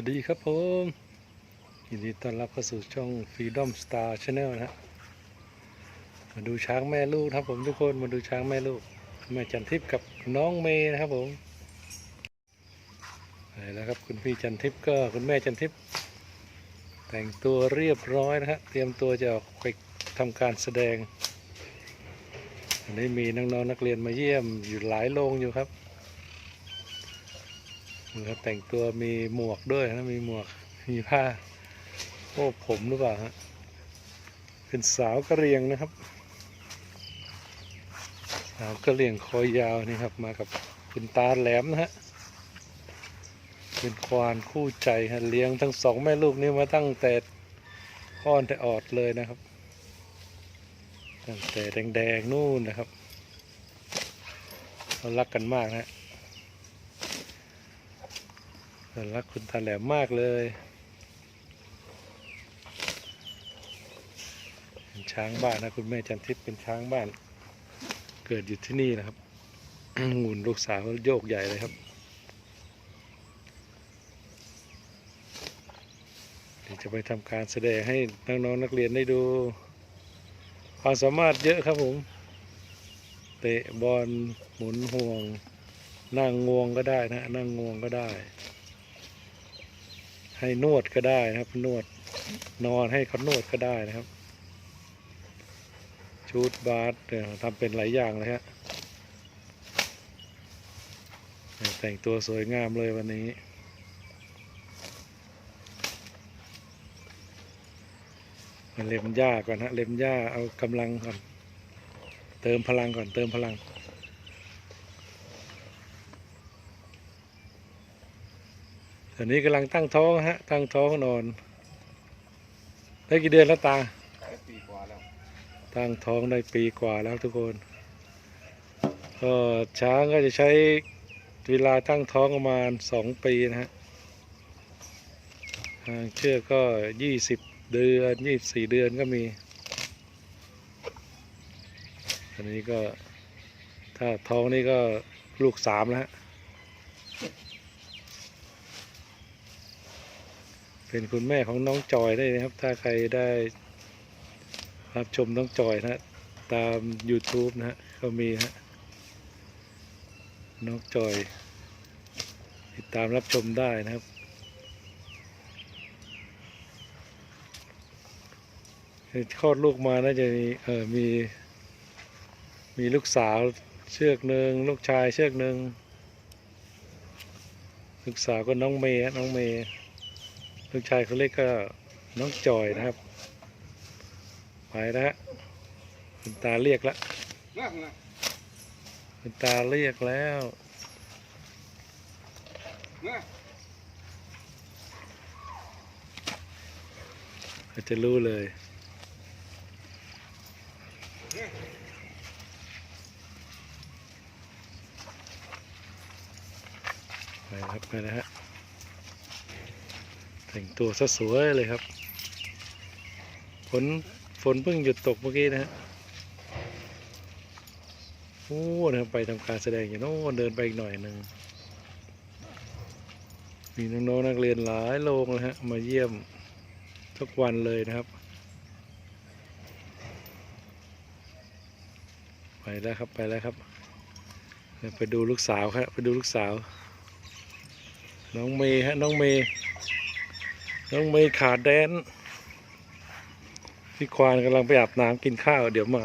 วัสดีครับผมยินดีต้อนรับเข้าสู่ช่อง Freedom Star Channel นะฮะมาดูช้างแม่ลูกครับผมทุกคนมาดูช้างแม่ลูกแม่จันทิพย์กับน้องเมย์นะครับผมไปแล้วครับคุณพี่จันทิพย์ก็คุณแม่จันทิพย์แต่งตัวเรียบร้อยนะฮะเตรียมตัวจะออกไปทำการแสดงวันนี้มีน้องๆนักเรียนมาเยี่ยมอยู่หลายโรงอยู่ครับ นะครับแต่งตัวมีหมวกด้วยนะมีหมวกมีผ้าโอ้ผมหรือเปล่าฮะเป็นสาวกระเรียงนะครับ สาวกระเรียงคอยาวนี่ครับ มากับคุณตาแหลมนะฮะเป็นควานคู่ใจฮะเลี้ยงทั้งสองแม่ลูกนี้มาตั้งแต่อ้อนแต่ออดเลยนะครับ ตั้งแต่แดงๆนู่นนะครับเขารักกันมากนะ ฮะรักคุณตาแหลมมากเลยเป็นช้างบ้านนะคุณแม่จันทิพย์เป็นช้างบ้าน เกิดอยู่ที่นี่นะครับหมุนลูกสาวโยกใหญ่เลยครับเดี๋ยวจะไปทำการแสดงให้น้องๆนักเรียนได้ดูความสามารถเยอะครับผม เตะบอลหมุนห่วงนั่งงวงก็ได้นะ นั่งงวงก็ได้ ให้นวดก็ได้นะครับ นวดนอนให้เขานวดก็ได้นะครับชูดบาสเนี่ยทำเป็นหลายอย่างเลยฮะแต่งตัวสวยงามเลยวันนี้เล็มหญ้าก่อนฮะเล็มหญ้าเอากำลังก่อน เติมพลังก่อนเติมพลัง อนนี้กำลังตั้งท้องฮะ ตั้งท้องนอน ได้กี่เดือนแล้วตาปีกว่าแล้ว ตั้งท้องได้ปีกว่าแล้วทุกคนก็ช้างก็จะใช้เวลาตั้งท้องประมาณสองปีนะฮะห่างเชือกก็ยี่สิบเดือนยี่สิบสี่เดือนก็มี อันนี้ก็ถ้าท้องนี่ก็ลูกสามแล้วฮะ เป็นคุณแม่ของน้องจอยได้นะครับ ถ้าใครได้รับชมน้องจอยนะตาม YouTube นะฮะก็มีนะฮะน้องจอย ติดตามรับชมได้นะครับ คลอดลูกมาน่าจะมีเออมี มีลูกสาวเชือกหนึ่งลูกชายเชือกหนึ่งลูกสาวก็น้องเมย์น้องเมย์ ลูกชายเขาเล็กก็น้องจอยนะครับ ไปแล้วฮะคุณตาเรียกแล้วคุณตาเรียกแล้วนะก็จะรู้เลยไปครับไปแล้วฮะ แต่งตัวซะสวยเลยครับ ฝนฝนเพิ่งหยุดตกเมื่อกี้นะฮะโอ้นะไปทำการแสดงอยู่โน่นเดินไปอีกหน่อยหนึ่งมีน้องๆนักเรียนหลายโรงเลยฮะมาเยี่ยมทุกวันเลยนะครับ ไปแล้วครับไปแล้วครับไปดูลูกสาวครับไปดูลูกสาว น้องเมย์ฮะน้องเมย์ น้องเมย์ขาดแดนพี่ควานกำลังไปอาบน้ำกินข้าวเดี๋ยวมา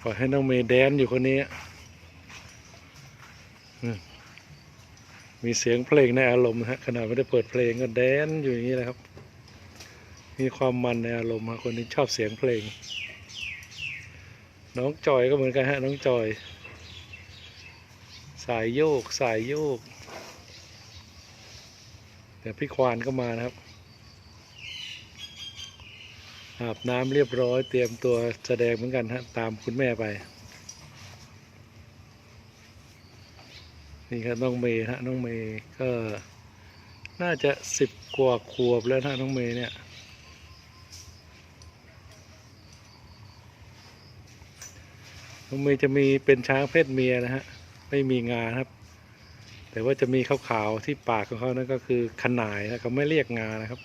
ปล่อยให้น้องเมย์แดนอยู่คนนี้ มีเสียงเพลงในอารมณ์นะฮะขณะไม่ได้เปิดเพลงก็แดนอยู่อย่างนี้แหละครับ มีความมันในอารมณ์ฮะคนนี้ชอบเสียงเพลง น้องจอยก็เหมือนกันฮะน้องจอย สายโยกสายโยก เดี๋ยวพี่ควานก็มานะครับอาบน้ำเรียบร้อยเตรียมตัวแสดงเหมือนกันฮะตามคุณแม่ไป นี่ครับน้องเมย์ฮะน้องเมย์ก็น่าจะสิบกว่าขวบแล้วนะน้องเมย์เนี่ยน้องเมย์จะมีเป็นช้างเพศเมียนะฮะไม่มีงาครับ แต่ว่าจะมีขาวๆที่ปากของเขานั่นก็คือขนายนะเขาไม่เรียกงานะครับ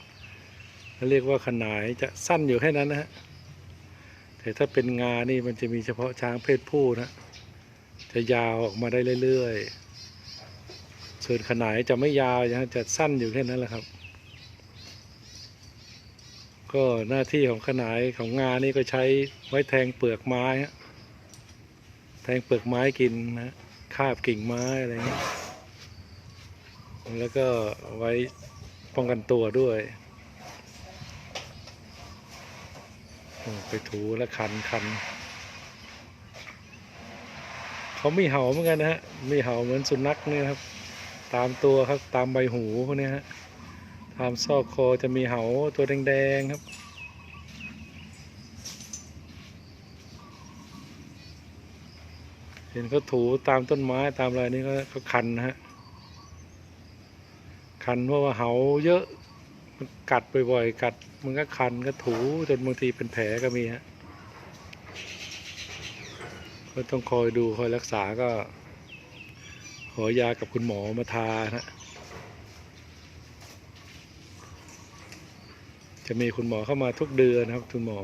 เขาเรียกว่าขนายจะสั้นอยู่แค่นั้นนะฮะแต่ถ้าเป็นงานี่มันจะมีเฉพาะช้างเพศผู้นะจะยาวออกมาได้เรื่อยๆส่วนขนายจะไม่ยาวนะจะสั้นอยู่แค่นั้นแหละครับ ก็หน้าที่ของขนายของงานี่ก็ใช้ไว้แทงเปลือกไม้แทงเปลือกไม้กินนะคาบกิ่งไม้อะไรเงี้ย แล้วก็ไว้ป้องกันตัวด้วย ไปถูและคันคันเขาไมีเห่าเหมือนกันนะฮะไมีเห่าเหมือนสุนัขเนี่ยครับ ตามตัวครับตามใบหูพวกเนี้ยฮะตามซอกคอจะมีเห่าตัวแดงๆครับเห็นเขาถูตามต้นไม้ตามอะไรนี่ก็ก็คันนะฮะ คันเพราะว่าเห่าเยอะมันกัดบ่อยๆ กัดมันก็คันก็ถูจนบางทีเป็นแผลก็มีฮะก็ต้องคอยดูคอยรักษาก็ขอยากับคุณหมอมาทานะจะมีคุณหมอเข้ามาทุกเดือนนะครับ คุณหมอ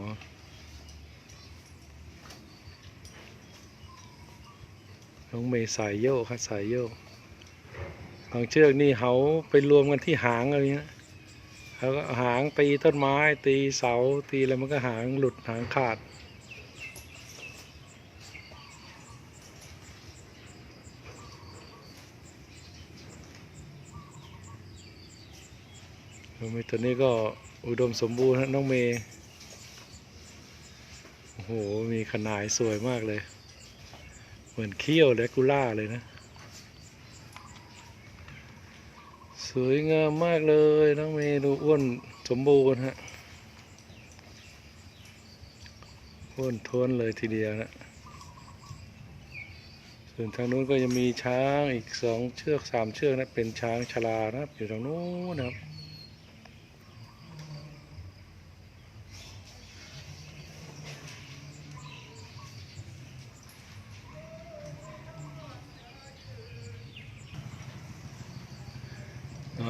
น้องเมย์สายโยกครับสายโยกางเชือกนี่เขาไปรวมกันที่หางอะไรเงี้ยเขาก็หางตีต้นไม้ ตีเสาตีอะไรมันก็หางหลุดหางขาดน้องเมย์ตัวนี้ก็อุดมสมบูรณ์ฮะน้องเมย์โอ้โห มีขนาดสวยมากเลย เหมือนเขี้ยวแดกคูล่าเลยนะ ส วยงามมากเลยน้องเมย์ดูอ้วนสมบูรณ์ฮะอ้วนท้วนเลยทีเดียวนะส่วนทางนู้นก็จะมีช้างอีกสองเชือกสามเชือกนะเป็นช้างชลานะครับอยู่ทางนู้นนะครับ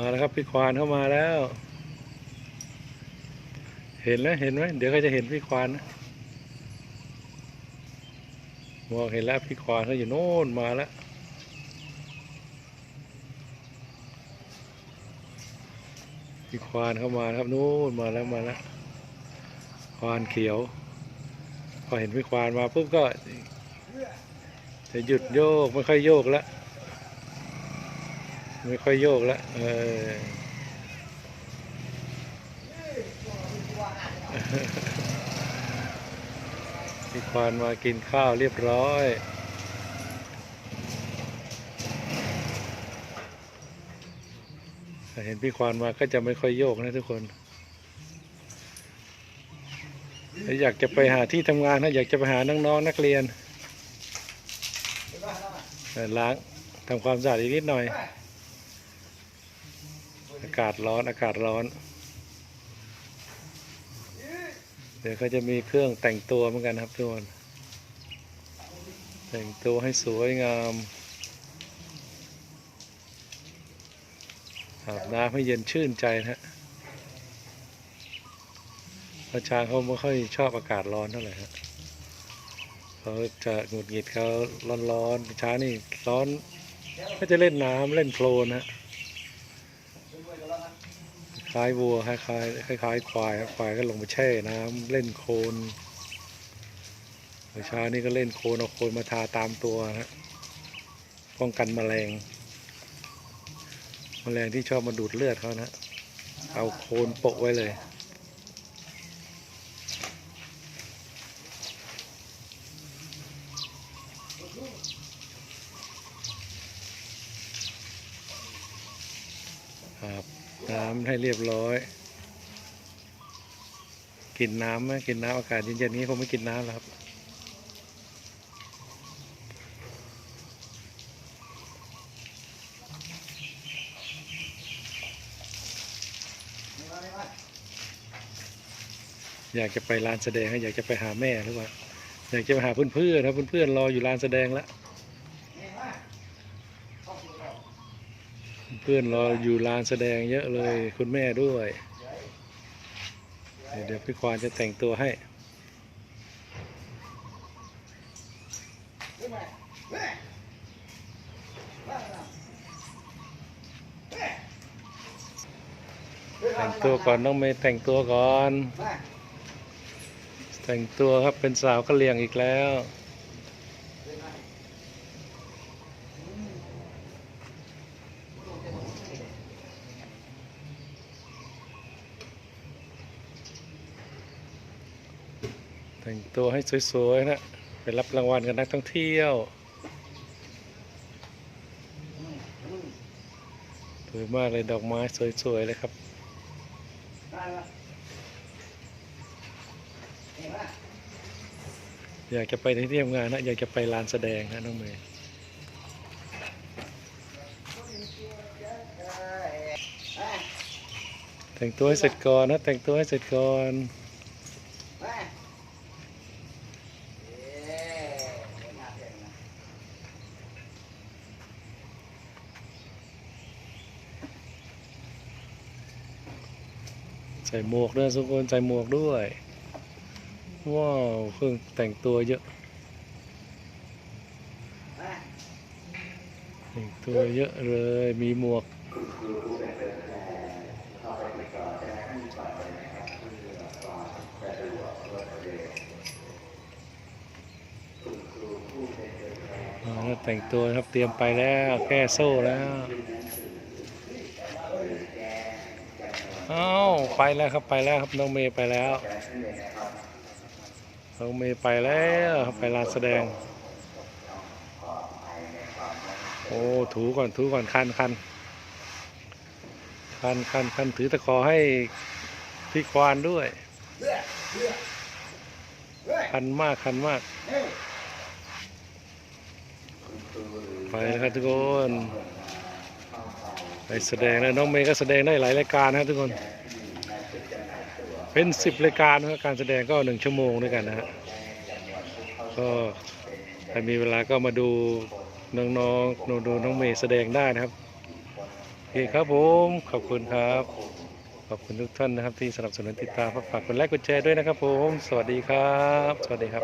แล้วครับพี่ควานเข้ามาแล้ว เห็นแล้วเห็นไหมเดี๋ยวก็จะเห็นพี่ควานนะมองเห็นแล้วพี่ควานเขาอยู่โน่นมาแล้วพี่ควานเข้ามาครับนู่นมาแล้วมาแล้วควานเขียว พอเห็นพี่ควานมาปุ๊บก็ จะหยุดโยกไม่ค่อยโยกแล้ว ไม่ค่อยโยกแล้วเออพี่ควานมากินข้าวเรียบร้อยถ้าเห็นพี่ควานมาก็จะไม่ค่อยโยกนะทุกคนถ้าอยากจะไปหาที่ทำงานนะอยากจะไปหาน้องๆนักเรียนเออล้างทำความสะอาดอีกนิดหน่อย อากาศร้อนอากาศร้อน เดี๋ยวเขาจะมีเครื่องแต่งตัวเหมือนกันครับทุกคนแต่งตัวให้สวยงามอาบน้ำให้เย็นชื่นใจนะฮะเพระช้างเขาไม่ค่อยชอบอากาศร้อนเท่าไหร่ฮะเขาจะหงุดหงิดเขาร้อนๆช้านี่ร้อนก็จะเล่นน้ำเล่นโคลนฮะ ล้ายวัวคล้ายๆคล้ายๆควายครับควายก็ลงไปแช่น้ำเล่นโคลนเช้านี้ก็เล่นโคลนเอาโคลนมาทาตามตัวนะป้องกันแมลงแมลงที่ชอบมาดูดเลือดเขานะ เอาโคลนโปะไว้เลยครับ น้ำให้เรียบร้อย กินน้ำไหมกินน้ำอากาศเย็นๆนี้คงไม่กินน้ำแล้วครับอยากจะไปลานแสดงอยากจะไปหาแม่หรือเปล่า อยากจะไปหาเพื่อนๆนะเพื่อนๆรออยู่ลานแสดงแล้ว พื่อนรออยู่ลานแสดงเยอะเลยคุณแม่ด้วย เดี๋ยวพี่ควานจะแต่งตัวให้แต่งตัวก่อนน้องเมย์แต่งตัวก่อน แต่งตัวครับเป็นสาวกะเหลี่ยงอีกแล้ว แตัวให้สวยๆนะไปรับรางวัลกับนักท่องเที่ยวสวยมากเลยดอกไม้สวยๆเลยครับอยากจะไปที่เที่ยมงานนะอยากจะไปลานแสดงนะน้องเมย์แต่งตัวให้เสร็จก่อนนะแต่งตัวให้เสร็จก่อน ใส่หมวกด้วยทุกคนใส่หมวกด้วย ว้าวเครื่องแต่งตัวเยอะ แต่งตัวเยอะเลยมีหมวกแล้วแต่งตัวครับเตรียมไปแล้วแก้โซ่แล้ว เอ้าไปแล้วครับไปแล้วครับน้องเมย์ไปแล้วน้องเมย์ไปแล้วครับไปลานแสดง โอ้ถูก่อนถูก่อนคันคันคันคันคันถือตะขอให้พี่ควานด้วยคันมากคันมาก ไปแล้วครับทุกคน ไปแสดงแล้วน้องเมย์ก็แสดงได้หลายรายการนะทุกคน เป็นสิบรายการนะการแสดงก็หนึ่งชั่วโมงด้วยกันนะฮะก็ใครมีเวลาก็มาดูน้องๆดูดูน้องเมย์แสดงได้นะครับโอเคครับผมขอบคุณครับ ขอบคุณทุกท่านนะครับที่สนับสนุนติดตามฝากกดไลค์กดแชร์ด้วยนะครับผม สวัสดีครับ สวัสดีครับ